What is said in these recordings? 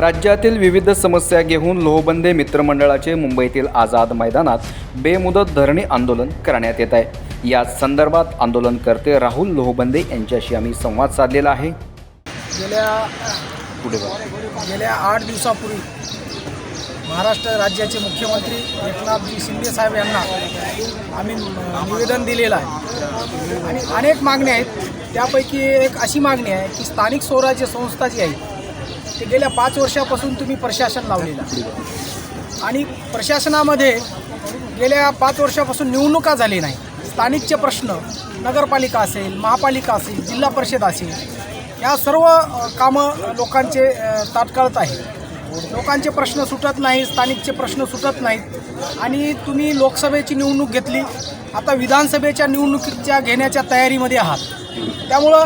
राज्यातील विविध समस्या घेऊन लोहबंदे मित्रमंडळाचे मुंबईतील आझाद मैदानात बेमुदत धरणे आंदोलन करण्यात येत आहे. याच संदर्भात आंदोलनकर्ते राहुल लोहबंदे यांच्याशी आम्ही संवाद साधलेला आहे. गेल्या पुढे. गेल्या आठ दिवसापूर्वी महाराष्ट्र राज्याचे मुख्यमंत्री एकनाथजी शिंदे साहेब यांना आम्ही निवेदन दिलेलं आहे. आणि अनेक मागण्या आहेत. त्यापैकी एक अशी मागणी आहे की स्थानिक स्वराज्य संस्था जी आहे. ते गेल्या पाच वर्षापासून तुम्ही प्रशासन लावलेलं आणि प्रशासनामध्ये गेल्या पाच वर्षापासून निवडणुका झाली नाही. स्थानिकचे प्रश्न नगरपालिका असेल महापालिका असेल जिल्हा परिषद असेल या सर्व कामं लोकांचे तात्काळत आहे लोकांचे प्रश्न सुटत नाही स्थानिकचे प्रश्न सुटत नाहीत. आणि तुम्ही लोकसभेची निवडणूक घेतली आता विधानसभेच्या निवडणुकीच्या घेण्याच्या तयारीमध्ये आहात. त्यामुळं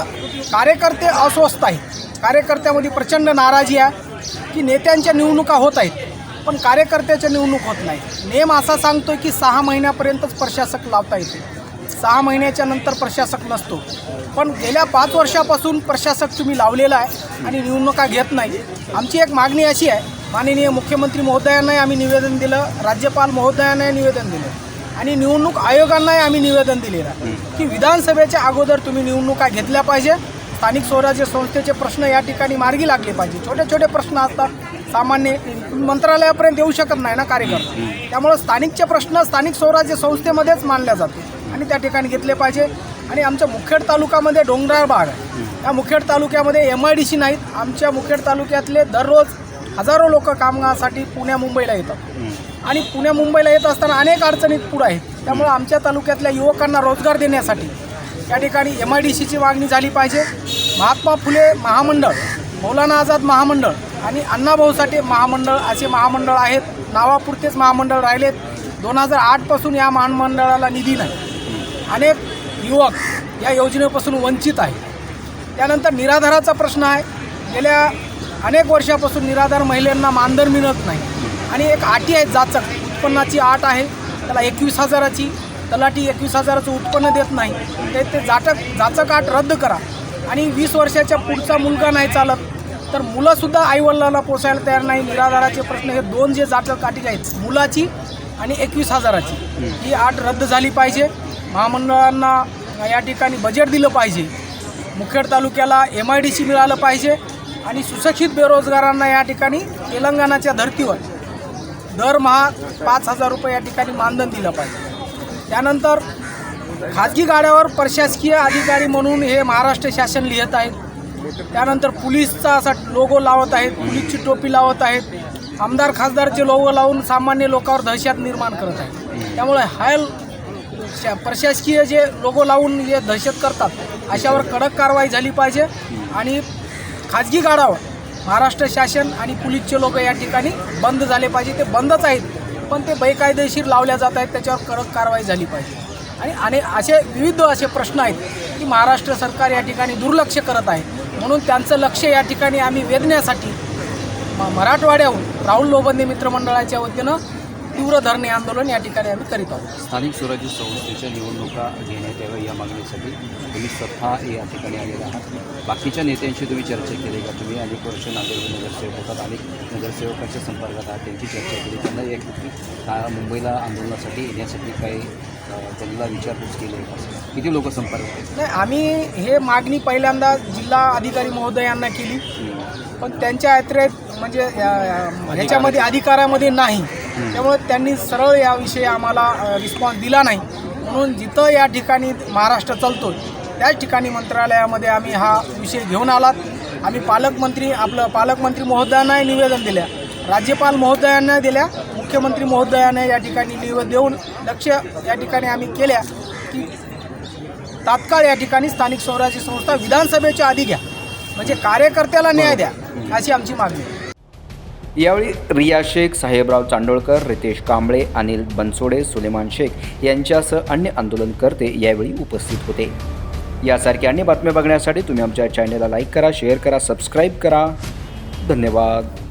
कार्यकर्ते अस्वस्थ आहेत. कार्यकर्त्यामध्ये प्रचंड नाराजी आहे की नेत्यांच्या निवडणुका होत आहेत पण कार्यकर्त्याच्या निवडणूक होत नाही. नेम असा सांगतोय की सहा महिन्यापर्यंतच प्रशासक लावता येते. सहा महिन्याच्या नंतर प्रशासक नसतो. पण गेल्या पाच वर्षापासून प्रशासक तुम्ही लावलेला आहे आणि निवडणुका घेत नाही. आमची एक मागणी अशी आहे माननीय मुख्यमंत्री महोदयांनाही आम्ही निवेदन दिलं राज्यपाल महोदयांनाही निवेदन दिलं आणि निवडणूक आयोगांनाही आम्ही निवेदन दिलेलं की विधानसभेच्या अगोदर तुम्ही निवडणुका घेतल्या पाहिजे स्थानिक स्वराज्य संस्थेचे प्रश्न या ठिकाणी मार्गी लागले पाहिजे. छोटे छोटे प्रश्न असतात. सामान्य मंत्रालयापर्यंत येऊ शकत नाही ना कार्यकर्ता. त्यामुळं स्थानिकचे प्रश्न स्थानिक स्वराज्य संस्थेमध्येच मानल्या जाते आणि त्या ठिकाणी घेतले पाहिजे. आणि आमच्या मुखेड तालुक्यामध्ये डोंगराळ भाग आहे. या मुखेड तालुक्यामध्ये एम आय डी सी नाहीत. आमच्या मुखेड तालुक्यातले दररोज हजारो लोक कामगारासाठी पुण्या मुंबईला येतात. आणि पुण्या मुंबईला येत असताना अनेक अडचणीत पुढं आहेत. त्यामुळं आमच्या तालुक्यातल्या युवकांना रोजगार देण्यासाठी या ठिकाणी एम आय डी सीची मागणी झाली पाहिजे. महात्मा फुले महामंडळ मौलाना आझाद महामंडळ आणि अण्णाभाऊ साठे महामंडळ असे महामंडळ आहेत. नावापुरतेच महामंडळ राहिलेत. दोन हजार आठपासून या महामंडळाला निधी नाही. अनेक युवक या योजनेपासून वंचित आहे त्यानंतर निराधाराचा प्रश्न आहे. गेल्या अनेक वर्षापासून निराधार महिलांना मानधन मिळत नाही. आणि एक अटी आहे जाचक उत्पन्नाची आट आहे. त्याला एकवीस हजाराची तलाठी एकवीस हजाराचं उत्पन्न देत नाही. ते ते जाटक जाचक आट रद्द करा. आणि वीस वर्षाच्या पुढचा मुलगा नाही चालत तर मुलंसुद्धा आईवडिलांना पोसायला तयार नाही. निराधाराचे प्रश्न हे दोन जे जाटक अटी आहेत मुलाची आणि एकवीस हजाराची. ही आट रद्द झाली पाहिजे. महामंडळांना या ठिकाणी बजेट दिलं पाहिजे. मुखेड तालुक्याला एम आय डी सी मिळालं पाहिजे. आणि सुशिक्षित बेरोजगारांना या ठिकाणी तेलंगणाच्या धर्तीवर दरमहा पाच हजार रुपये या ठिकाणी मानधन दिलं पाहिजे. त्यानंतर खाजगी गाड्यावर प्रशासकीय अधिकारी म्हणून हे महाराष्ट्र शासन लिहित आहेत त्यानंतर पोलीसचा असा लोगो लावत आहेत पोलीसची टोपी लावत आहेत. आमदार खासदारचे लोगो लावून सामान्य लोकांवर दहशत निर्माण करत आहेत. त्यामुळे हायल शा- प्रशासकीय जे लोगो लावून जे दहशत करतात अशावर कडक कारवाई झाली पाहिजे आणि खाजगी गाड्यावर महाराष्ट्र शासन आणि पोलीसचे लोक या ठिकाणी बंद झाले पाहिजे. ते बंदच आहेत. पण ते बेकायदेशीर लावल्या जात आहेत त्याच्यावर कडक कारवाई झाली पाहिजे. आणि आणि असे विविध असे प्रश्न आहेत की महाराष्ट्र सरकार या ठिकाणी दुर्लक्ष करत आहे. म्हणून त्यांचं लक्ष या ठिकाणी आम्ही वेधण्यासाठी म- मराठवाड्याहून राहुल लोबंदे मित्रमंडळाच्या वतीनं तीव्र धरणे आंदोलन या ठिकाणी आम्ही करीत आहोत. स्थानिक स्वराज्य संस्थेच्या निवडणुका घेण्यात याव्या या मागणीसाठी तुम्ही स्वतः या ठिकाणी आलेला आहात. बाकीच्या नेत्यांशी तुम्ही चर्चा केली का? तुम्ही अनेक वर्ष नांदेडमध्ये नगरसेवक होतात अनेक नगरसेवकांच्या संपर्कात आहात त्यांची चर्चा केली. त्यांना एक का मुंबईला आंदोलनासाठी येण्यासाठी काही त्यांना विचारपूस केली आहे? किती लोक संपर्क आहेत? नाही आम्ही हे मागणी पहिल्यांदा जिल्हा अधिकारी महोदयांना केली. पण त्यांच्या यात्रेत म्हणजे ह्याच्यामध्ये अधिकारामध्ये नाही. त्यामुळे त्यांनी सरळ याविषयी आम्हाला रिस्पॉन्स दिला नाही. म्हणून जिथं या ठिकाणी महाराष्ट्र चालतो त्याच ठिकाणी मंत्रालयामध्ये आम्ही हा विषय घेऊन आलात. आम्ही पालकमंत्री आपलं पालकमंत्री महोदयांनाही निवेदन दिल्या. राज्यपाल महोदयांना दिल्या. मुख्यमंत्री महोदयाने या ठिकाणी निवेदन देऊन लक्ष या ठिकाणी आम्ही केल्या की तात्काळ या ठिकाणी स्थानिक स्वराज्य संस्था विधानसभेच्या आधी घ्या. म्हणजे कार्यकर्त्याला न्याय द्या अशी आमची मागणी आहे. यावेळी रिया शेख साहेबराव चांडोळकर रितेश कांबळे अनिल बनसोडे सुलेमान शेख यांच्यासह अन्य आंदोलनकर्ते यावेळी उपस्थित होते. यासारख्या अन्य बातम्या बघण्यासाठी तुम्ही आमच्या चॅनलला लाईक करा शेअर करा सबस्क्राईब करा. धन्यवाद.